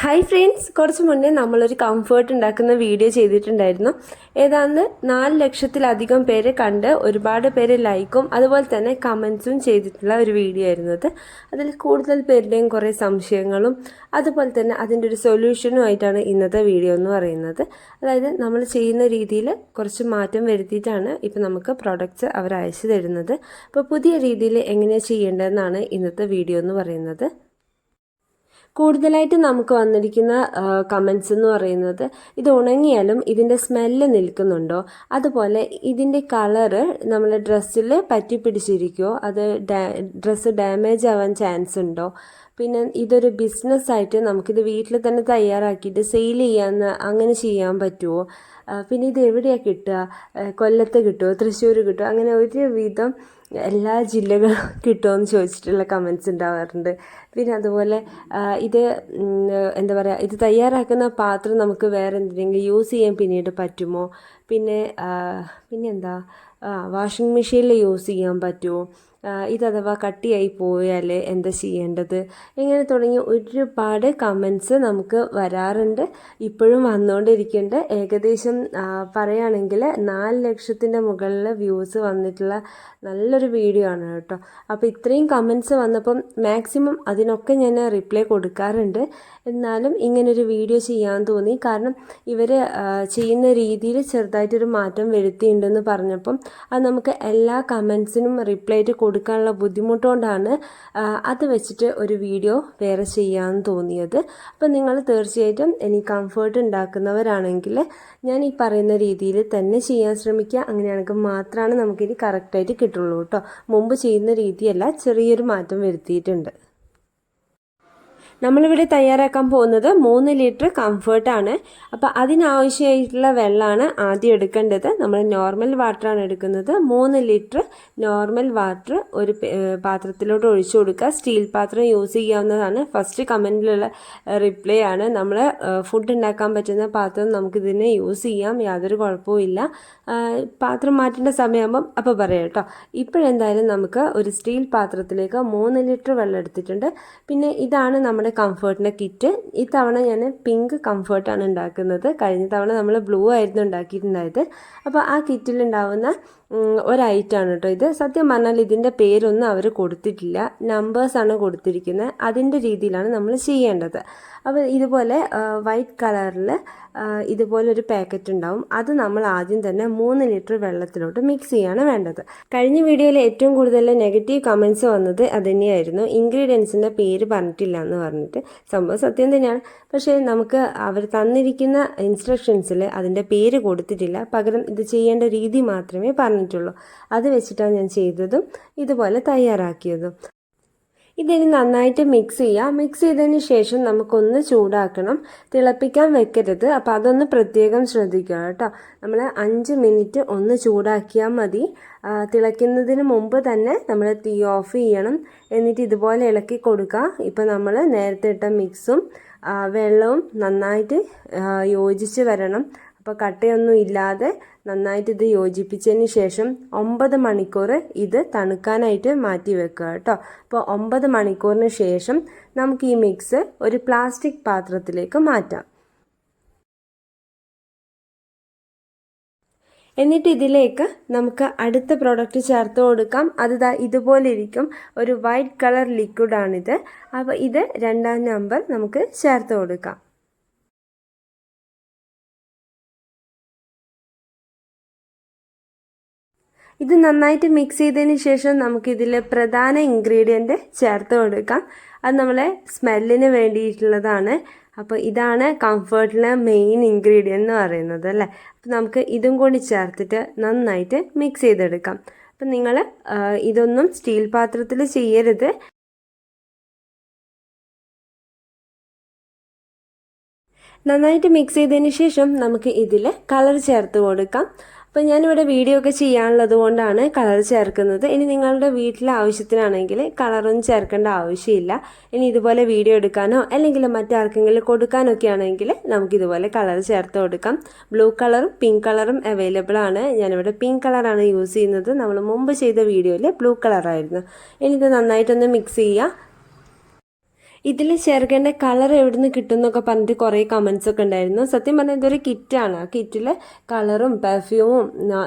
Hi friends കുറച്ച് മുന്നേ നമ്മളൊരു കംഫേർട്ട് ഉണ്ടാക്കുന്ന വീഡിയോ ചെയ്തിട്ടുണ്ടായിരുന്നു. ഏതാണ്ട് നാല് ലക്ഷത്തിലധികം പേരെ കണ്ട് ഒരുപാട് പേര് ലൈക്കും അതുപോലെ തന്നെ കമൻസും ചെയ്തിട്ടുള്ള ഒരു വീഡിയോ ആയിരുന്നത് അത്. അതിൽ കൂടുതൽ പേരുടെയും കുറേ സംശയങ്ങളും അതുപോലെ തന്നെ അതിന്റെ ഒരു സൊല്യൂഷനും ആയിട്ടാണ് ഇന്നത്തെ വീഡിയോ എന്ന് പറയുന്നത്. അതായത് നമ്മൾ ചെയ്യുന്ന രീതിയിൽ കുറച്ച് മാറ്റം വരുത്തിയിട്ടാണ് ഇപ്പോൾ നമുക്ക് പ്രോഡക്റ്റ്സ് അവർ അയച്ചു തരുന്നത്. അപ്പോൾ പുതിയ രീതിയിൽ എങ്ങനെയാണ് ചെയ്യേണ്ടതെന്നാണ് ഇന്നത്തെ വീഡിയോ എന്ന് പറയുന്നത്. കൂടുതലായിട്ട് നമുക്ക് വന്നിരിക്കുന്ന കമൻസ് എന്ന് പറയുന്നത് ഇത് ഉണങ്ങിയാലും ഇതിന്റെ സ്മെല്ല് നിൽക്കുന്നുണ്ടോ? അതുപോലെ ഇതിന്റെ കളറ് നമ്മളെ ഡ്രസ്സിൽ പറ്റി പിടിച്ചിരിക്കുമോ അത് ഡ്രസ്സ് ഡാമേജ് ആവാൻ ചാൻസ് ഉണ്ടോ? പിന്നെ ഇതൊരു ബിസിനസ്സായിട്ട് നമുക്കിത് വീട്ടിൽ തന്നെ തയ്യാറാക്കിയിട്ട് സെയിൽ ചെയ്യാമെന്ന് അങ്ങനെ ചെയ്യാൻ പറ്റുമോ പിന്നെ ഇത് എവിടെയാണ് കിട്ടുക? കൊല്ലത്ത് കിട്ടുമോ തൃശ്ശൂർ കിട്ടുമോ അങ്ങനെ ഒരുവിധം എല്ലാ ജില്ലകളും കിട്ടുമെന്ന് ചോദിച്ചിട്ടുള്ള കമൻസ് ഉണ്ടാവാറുണ്ട്. പിന്നെ അതുപോലെ ഇത് എന്താ പറയുക ഇത് തയ്യാറാക്കുന്ന പാത്രം നമുക്ക് വേറെ എന്തെങ്കിലും യൂസ് ചെയ്യാൻ പിന്നീട് പറ്റുമോ? പിന്നെ പിന്നെന്താ? വാഷിംഗ് മെഷീനിൽ യൂസ് ചെയ്യാൻ പറ്റുമോ ഇതഥവാ കട്ടിയായി പോയാൽ എന്താ ചെയ്യേണ്ടത്? ഇങ്ങനെ തുടങ്ങി ഒരുപാട് കമൻസ് നമുക്ക് വരാറുണ്ട്. ഇപ്പോഴും വന്നുകൊണ്ടിരിക്കുന്നുണ്ട് ഏകദേശം പറയുകയാണെങ്കിൽ നാല് ലക്ഷത്തിന്റെ മുകളിൽ വ്യൂസ് വന്നിട്ടുള്ള നല്ലൊരു വീഡിയോ ആണ് കേട്ടോ. അപ്പോൾ ഇത്രയും കമൻസ് വന്നപ്പം മാക്സിമം അതിനൊക്കെ ഞാൻ റിപ്ലൈ കൊടുക്കാറുണ്ട്. എന്നാലും ഇങ്ങനൊരു വീഡിയോ ചെയ്യാൻ തോന്നി. കാരണം ഇവർ ചെയ്യുന്ന രീതിയിൽ ചെറുതായിട്ടൊരു മാറ്റം വരുത്തിയിട്ടുണ്ടെന്ന് പറഞ്ഞപ്പം അത് നമുക്ക് എല്ലാ കമൻസിനും റിപ്ലൈ ആയിട്ട് കൊടുക്കാനുള്ള ബുദ്ധിമുട്ടുകൊണ്ടാണ് അത് വെച്ചിട്ട് ഒരു വീഡിയോ വേറെ ചെയ്യാമെന്ന് തോന്നിയത്. അപ്പം നിങ്ങൾ തീർച്ചയായിട്ടും ഇനി കംഫേർട്ട് ഉണ്ടാക്കുന്നവരാണെങ്കിൽ ഞാൻ ഈ പറയുന്ന രീതിയിൽ തന്നെ ചെയ്യാൻ ശ്രമിക്കുക. അങ്ങനെയാണെങ്കിൽ മാത്രമാണ് നമുക്കിനി കറക്റ്റായിട്ട് കിട്ടുള്ളൂ കേട്ടോ. മുമ്പ് ചെയ്യുന്ന രീതിയല്ല ചെറിയൊരു മാറ്റം വരുത്തിയിട്ടുണ്ട്. നമ്മളിവിടെ തയ്യാറാക്കാൻ പോകുന്നത് മൂന്ന് ലിറ്റർ കംഫേർട്ടാണ് അപ്പോൾ അതിനാവശ്യമായിട്ടുള്ള വെള്ളമാണ് ആദ്യം എടുക്കേണ്ടത്. നമ്മൾ നോർമൽ വാട്ടറാണ് എടുക്കുന്നത്. മൂന്ന് ലിറ്റർ നോർമൽ വാട്ടർ ഒരു പാത്രത്തിലോട്ട് ഒഴിച്ചു കൊടുക്കുക. സ്റ്റീൽ പാത്രം യൂസ് ചെയ്യാവുന്നതാണ്. ഫസ്റ്റ് കമന്റിലുള്ള റിപ്ലൈ ആണ്. നമ്മൾ ഫുഡ് ഉണ്ടാക്കാൻ പറ്റുന്ന പാത്രം നമുക്കിതിനെ യൂസ് ചെയ്യാം. യാതൊരു കുഴപ്പവും പാത്രം മാറ്റേണ്ട സമയമാകുമ്പം അപ്പോൾ പറയാം കേട്ടോ. ഇപ്പോഴെന്തായാലും നമുക്ക് ഒരു സ്റ്റീൽ പാത്രത്തിലേക്ക് മൂന്ന് ലിറ്റർ വെള്ളം എടുത്തിട്ടുണ്ട്. പിന്നെ ഇതാണ് നമ്മുടെ നമ്മുടെ കംഫേർട്ടിന്റെ കിറ്റ് ഇത്തവണ ഞാൻ പിങ്ക് കംഫേർട്ടാണ് ഉണ്ടാക്കുന്നത്. കഴിഞ്ഞ തവണ നമ്മൾ ബ്ലൂ ആയിരുന്നു ഉണ്ടാക്കിയിട്ടുണ്ടായത്. അപ്പോൾ ആ കിറ്റിലുണ്ടാവുന്ന ഒരൈറ്റാണ് കേട്ടോ ഇത്. സത്യം പറഞ്ഞാൽ ഇതിന്റെ പേരൊന്നും അവർ കൊടുത്തിട്ടില്ല. നമ്പേഴ്സാണ് കൊടുത്തിരിക്കുന്നത്. അതിന്റെ രീതിയിലാണ് നമ്മൾ ചെയ്യേണ്ടത്. അപ്പോൾ ഇതുപോലെ വൈറ്റ് കളറിൽ ഇതുപോലെ ഒരു പാക്കറ്റ് ഉണ്ടാവും. അത് നമ്മൾ ആദ്യം തന്നെ മൂന്ന് ലിറ്റർ വെള്ളത്തിലോട്ട് മിക്സ് ചെയ്യാണ് വേണ്ടത്. കഴിഞ്ഞ വീഡിയോയിൽ ഏറ്റവും കൂടുതൽ നെഗറ്റീവ് കമൻസ് വന്നത് അതുതന്നെയായിരുന്നു ഇൻഗ്രീഡിയൻസിന്റെ പേര് പറഞ്ഞിട്ടില്ല എന്ന് പറഞ്ഞിട്ട് സംഭവം സത്യം തന്നെയാണ്. പക്ഷേ നമുക്ക് അവർ തന്നിരിക്കുന്ന ഇൻസ്ട്രക്ഷൻസിൽ അതിന്റെ പേര് കൊടുത്തിട്ടില്ല. പകരം ഇത് ചെയ്യേണ്ട രീതി മാത്രമേ പറഞ്ഞിട്ടുള്ളൂ. അത് വെച്ചിട്ടാണ് ഞാൻ ചെയ്തതും ഇതുപോലെ തയ്യാറാക്കിയതും. ഇതിന് നന്നായിട്ട് മിക്സ് ചെയ്യാം. മിക്സ് ചെയ്തതിന് ശേഷം നമുക്കൊന്ന് ചൂടാക്കണം. തിളപ്പിക്കാൻ വെക്കരുത്. അപ്പം അതൊന്ന് പ്രത്യേകം ശ്രദ്ധിക്കുക കേട്ടോ. നമ്മൾ അഞ്ച് മിനിറ്റ് ഒന്ന് ചൂടാക്കിയാൽ മതി. തിളയ്ക്കുന്നതിന് മുമ്പ് തന്നെ നമ്മൾ തീ ഓഫ് ചെയ്യണം. എന്നിട്ട് ഇതുപോലെ ഇളക്കി കൊടുക്കുക. ഇപ്പം നമ്മൾ നേരത്തെ ഇട്ട മിക്സും വെള്ളവും നന്നായിട്ട് യോജിച്ച് വരണം. അപ്പോൾ കട്ടയൊന്നും ഇല്ലാതെ നന്നായിട്ട് ഇത് യോജിപ്പിച്ചതിന് ശേഷം ഒമ്പത് മണിക്കൂർ ഇത് തണുക്കാനായിട്ട് മാറ്റി വെക്കുക കേട്ടോ. അപ്പോൾ ഒമ്പത് മണിക്കൂറിന് ശേഷം നമുക്ക് ഈ മിക്സ് ഒരു പ്ലാസ്റ്റിക് പാത്രത്തിലേക്ക് മാറ്റാം. എന്നിട്ട് ഇതിലേക്ക് നമുക്ക് അടുത്ത പ്രോഡക്റ്റ് ചേർത്ത് കൊടുക്കാം. അത് ഇതുപോലെ ഇരിക്കും. ഒരു വൈറ്റ് കളർ ലിക്വിഡാണിത് അപ്പോൾ ഇത് രണ്ടാം നമ്പർ നമുക്ക് ചേർത്ത് കൊടുക്കാം. ഇത് നന്നായിട്ട് മിക്സ് ചെയ്തതിന് ശേഷം നമുക്കിതിൽ പ്രധാന ഇൻഗ്രീഡിയന്റ് ചേർത്ത് കൊടുക്കാം അത് നമ്മളെ സ്മെല്ലിന് വേണ്ടിയിട്ടുള്ളതാണ്. അപ്പോൾ ഇതാണ് കംഫർട്ടിലെ മെയിൻ ഇൻഗ്രീഡിയന്റ് എന്ന് പറയുന്നത് അല്ലേ? അപ്പോൾ നമുക്ക് ഇതും കൂടി ചേർത്തിട്ട് നന്നായിട്ട് മിക്സ് ചെയ്തെടുക്കാം. അപ്പം നിങ്ങൾ ഇതൊന്നും സ്റ്റീൽ പാത്രത്തിൽ ചെയ്യരുത്. നന്നായിട്ട് മിക്സ് ചെയ്തതിന് ശേഷം നമുക്ക് ഇതിൽ കളർ ചേർത്ത് കൊടുക്കാം. അപ്പോൾ ഞാനിവിടെ വീഡിയോ ഒക്കെ ചെയ്യാനുള്ളത് കൊണ്ടാണ് കളർ ചേർക്കുന്നത്. ഇനി നിങ്ങളുടെ വീട്ടിലെ ആവശ്യത്തിനാണെങ്കിൽ കളറൊന്നും ചേർക്കേണ്ട ആവശ്യമില്ല. ഇനി ഇതുപോലെ വീഡിയോ എടുക്കാനോ അല്ലെങ്കിൽ മറ്റാർക്കെങ്കിലും കൊടുക്കാനൊക്കെ ആണെങ്കിൽ നമുക്കിതുപോലെ കളർ ചേർത്ത് കൊടുക്കാം. ബ്ലൂ കളറും പിങ്ക് കളറും അവൈലബിൾ ആണ്. ഞാനിവിടെ പിങ്ക് കളറാണ് യൂസ് ചെയ്യുന്നത്. നമ്മൾ മുമ്പ് ചെയ്ത വീഡിയോയിൽ ബ്ലൂ കളറായിരുന്നു ഇനി ഇത് നന്നായിട്ടൊന്ന് മിക്സ് ചെയ്യുക. ഇതിൽ ചേർക്കേണ്ട കളർ എവിടെ നിന്ന് കിട്ടും എന്നൊക്കെ പറഞ്ഞിട്ട് കുറേ കമൻസ് ഒക്കെ ഉണ്ടായിരുന്നു. സത്യം പറഞ്ഞാൽ ഇതൊരു കിറ്റാണ്. ആ കിറ്റിൽ കളറും പെർഫ്യൂമും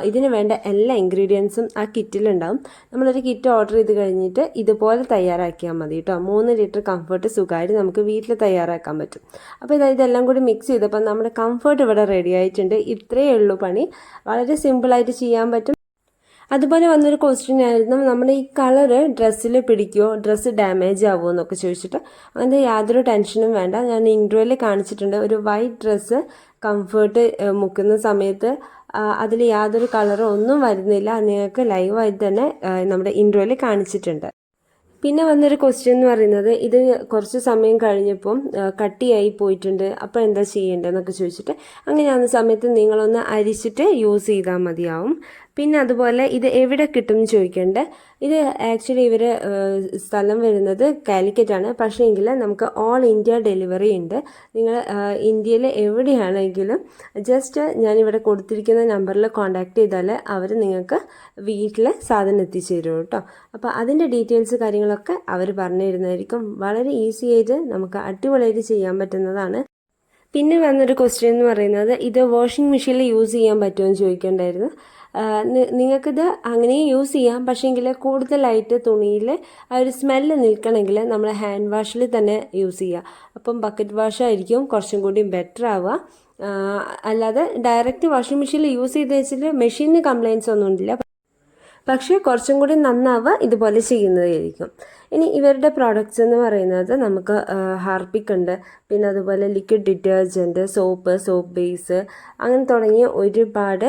ഇതിന് വേണ്ട എല്ലാ ഇൻഗ്രീഡിയൻസും ആ കിറ്റിലുണ്ടാവും. നമ്മളൊരു കിറ്റ് ഓർഡർ ചെയ്ത് കഴിഞ്ഞിട്ട് ഇതുപോലെ തയ്യാറാക്കിയാൽ മതി കേട്ടോ മൂന്ന് ലിറ്റർ കംഫർട്ട് സുഖമായിട്ട് നമുക്ക് വീട്ടിൽ തയ്യാറാക്കാൻ പറ്റും. അപ്പോൾ ഇതാ ഇതെല്ലാം കൂടി മിക്സ് ചെയ്തപ്പോൾ നമ്മുടെ കംഫർട്ട് ഇവിടെ റെഡി ആയിട്ടുണ്ട്. ഇത്രയേ ഉള്ളൂ പണി. വളരെ സിമ്പിളായിട്ട് ചെയ്യാൻ പറ്റും. അതുപോലെ വന്നൊരു ക്വസ്റ്റ്യൻ ആയിരുന്നു. നമ്മുടെ ഈ കളറ് ഡ്രസ്സിൽ പിടിക്കുമോ ഡ്രസ്സ് ഡാമേജ് ആവുമോ എന്നൊക്കെ ചോദിച്ചിട്ട് അങ്ങനത്തെ യാതൊരു ടെൻഷനും വേണ്ട. ഞാൻ ഇൻട്രോയിൽ കാണിച്ചിട്ടുണ്ട്. ഒരു വൈറ്റ് ഡ്രസ്സ് കംഫേർട്ട് മുക്കുന്ന സമയത്ത് അതിൽ യാതൊരു കളറും ഒന്നും വരുന്നില്ല. നിങ്ങൾക്ക് ലൈവായിട്ട് തന്നെ നമ്മുടെ ഇൻട്രോയിൽ കാണിച്ചിട്ടുണ്ട്. പിന്നെ വന്നൊരു ക്വസ്റ്റ്യൻ എന്ന് പറയുന്നത് ഇത് കുറച്ച് സമയം കഴിഞ്ഞപ്പം കട്ടിയായി പോയിട്ടുണ്ട്. അപ്പോൾ എന്താ ചെയ്യേണ്ടതെന്നൊക്കെ ചോദിച്ചിട്ട് അങ്ങനെ അങ്ങനെയാകുന്ന സമയത്ത് നിങ്ങളൊന്ന് അരിച്ചിട്ട് യൂസ് ചെയ്താൽ മതിയാവും. പിന്നെ അതുപോലെ ഇത് എവിടെ കിട്ടും എന്ന് ചോദിക്കേണ്ടത് ഇത് ആക്ച്വലി ഇവർ സ്ഥലം വരുന്നത് കാലിക്കറ്റ് ആണ് പക്ഷേ എങ്കിൽ നമുക്ക് ഓൾ ഇന്ത്യ ഡെലിവറി ഉണ്ട്. നിങ്ങൾ ഇന്ത്യയിൽ എവിടെയാണെങ്കിലും ജസ്റ്റ് ഞാനിവിടെ കൊടുത്തിരിക്കുന്ന നമ്പറിൽ കോൺടാക്ട് ചെയ്താൽ അവർ നിങ്ങൾക്ക് വീട്ടിൽ സാധനം എത്തിച്ചു തരും കേട്ടോ. അപ്പോൾ അതിന്റെ ഡീറ്റെയിൽസ് കാര്യങ്ങളൊക്കെ അവർ പറഞ്ഞു തരുന്നതായിരിക്കും വളരെ ഈസി ആയിട്ട് നമുക്ക് അടിപൊളിയായിട്ട് ചെയ്യാൻ പറ്റുന്നതാണ്. പിന്നെ വന്നൊരു ക്വസ്റ്റ്യൻ എന്ന് പറയുന്നത് ഇത് വാഷിംഗ് മെഷീനിൽ യൂസ് ചെയ്യാൻ പറ്റുമോ എന്ന് ചോദിക്കേണ്ടായിരുന്നു. നിങ്ങൾക്കിത് അങ്ങനെ യൂസ് ചെയ്യാം. പക്ഷേങ്കിൽ കൂടുതലായിട്ട് തുണിയിൽ ആ ഒരു സ്മെല്ല് നിൽക്കണമെങ്കിൽ നമ്മൾ ഹാൻഡ് വാഷിൽ തന്നെ യൂസ് ചെയ്യുക അപ്പം ബക്കറ്റ് വാഷ് ആയിരിക്കും കുറച്ചും കൂടി ബെറ്റർ ആവുക. അല്ലാതെ ഡയറക്റ്റ് വാഷിംഗ് മെഷീനിൽ യൂസ് ചെയ്ത് വെച്ചിട്ട് മെഷീനിന് കംപ്ലയിൻസ് ഒന്നും ഇല്ല. പക്ഷേ കുറച്ചും കൂടി നന്നാവുക ഇതുപോലെ ചെയ്യുന്നതായിരിക്കും. ഇനി ഇവരുടെ പ്രോഡക്റ്റ്സ് എന്ന് പറയുന്നത് നമുക്ക് ഹാർപ്പിക് ഉണ്ട്. പിന്നെ അതുപോലെ liquid detergent soap soap base അങ്ങനെ തുടങ്ങിയ ഒരുപാട്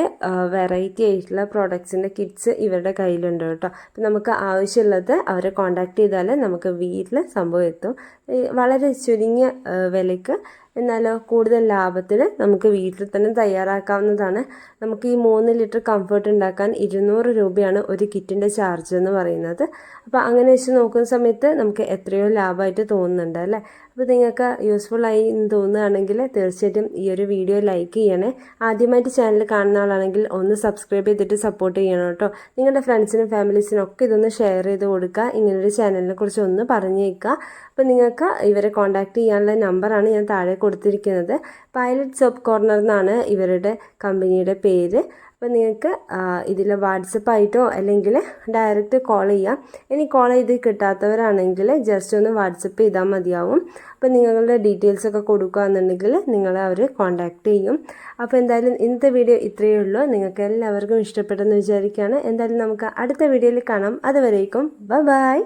വെറൈറ്റി ആയിട്ടുള്ള പ്രോഡക്ട്സിന്റെ കിറ്റ്സ് ഇവരുടെ കയ്യിലുണ്ട് കേട്ടോ. അപ്പം നമുക്ക് ആവശ്യമുള്ളത് അവരെ കോൺടാക്ട് ചെയ്താൽ നമുക്ക് വീട്ടിൽ സംഭവം എത്തും. വളരെ ചുരുങ്ങിയ വിലയ്ക്ക് എന്നാലോ കൂടുതൽ ലാഭത്തിൽ നമുക്ക് വീട്ടിൽ തന്നെ തയ്യാറാക്കാവുന്നതാണ്. നമുക്ക് ഈ മൂന്ന് ലിറ്റർ കംഫർട്ട് ഉണ്ടാക്കാൻ ഇരുന്നൂറ് രൂപയാണ് ഒരു കിറ്റിന്റെ ചാർജ് എന്ന് പറയുന്നത്. അപ്പോൾ അങ്ങനെ വെച്ച് നോക്കുന്ന സമയത്ത് നമുക്ക് എത്രയോ ലാഭമായിട്ട് തോന്നുന്നുണ്ട് അല്ലേ? അപ്പോൾ നിങ്ങൾക്ക് യൂസ്ഫുൾ ആയി എന്ന് തോന്നുകയാണെങ്കിൽ തീർച്ചയായിട്ടും ഈ ഒരു വീഡിയോ ലൈക്ക് ചെയ്യണേ. ആദ്യമായിട്ട് ചാനൽ കാണുന്ന ആളാണെങ്കിൽ ഒന്ന് സബ്സ്ക്രൈബ് ചെയ്തിട്ട് സപ്പോർട്ട് ചെയ്യണം കേട്ടോ. നിങ്ങളുടെ ഫ്രണ്ട്സിനും ഫാമിലീസിനും ഒക്കെ ഇതൊന്ന് ഷെയർ ചെയ്ത് കൊടുക്കുക. ഇങ്ങനൊരു ചാനലിനെ കുറിച്ച് ഒന്ന് പറഞ്ഞേക്കുക. അപ്പോൾ നിങ്ങൾക്ക് ഇവരെ കോൺടാക്ട് ചെയ്യാനുള്ള നമ്പറാണ് ഞാൻ താഴെ കൊടുത്തിരിക്കുന്നത്. പൈലറ്റ് സോപ്പ് കോർണർ എന്നാണ് ഇവരുടെ കമ്പനിയുടെ പേര്. അപ്പോൾ നിങ്ങൾക്ക് ഇതിൽ വാട്സപ്പായിട്ടോ അല്ലെങ്കിൽ ഡയറക്റ്റ് കോൾ ചെയ്യാം. ഇനി കോൾ ചെയ്ത് കിട്ടാത്തവരാണെങ്കിൽ ജസ്റ്റ് ഒന്ന് വാട്സപ്പ് ചെയ്താൽ മതിയാവും. അപ്പോൾ നിങ്ങളുടെ ഡീറ്റെയിൽസ് ഒക്കെ കൊടുക്കുകയെന്നുണ്ടെങ്കിൽ നിങ്ങളെ അവർ കോൺടാക്റ്റ് ചെയ്യും. അപ്പോൾ എന്തായാലും ഇന്നത്തെ വീഡിയോ ഇത്രയേ ഉള്ളൂ. നിങ്ങൾക്ക് എല്ലാവർക്കും ഇഷ്ടപ്പെട്ടെന്ന് വിചാരിക്കുകയാണ്. എന്തായാലും നമുക്ക് അടുത്ത വീഡിയോയിൽ കാണാം. അതുവരേക്കും ബൈ ബൈ.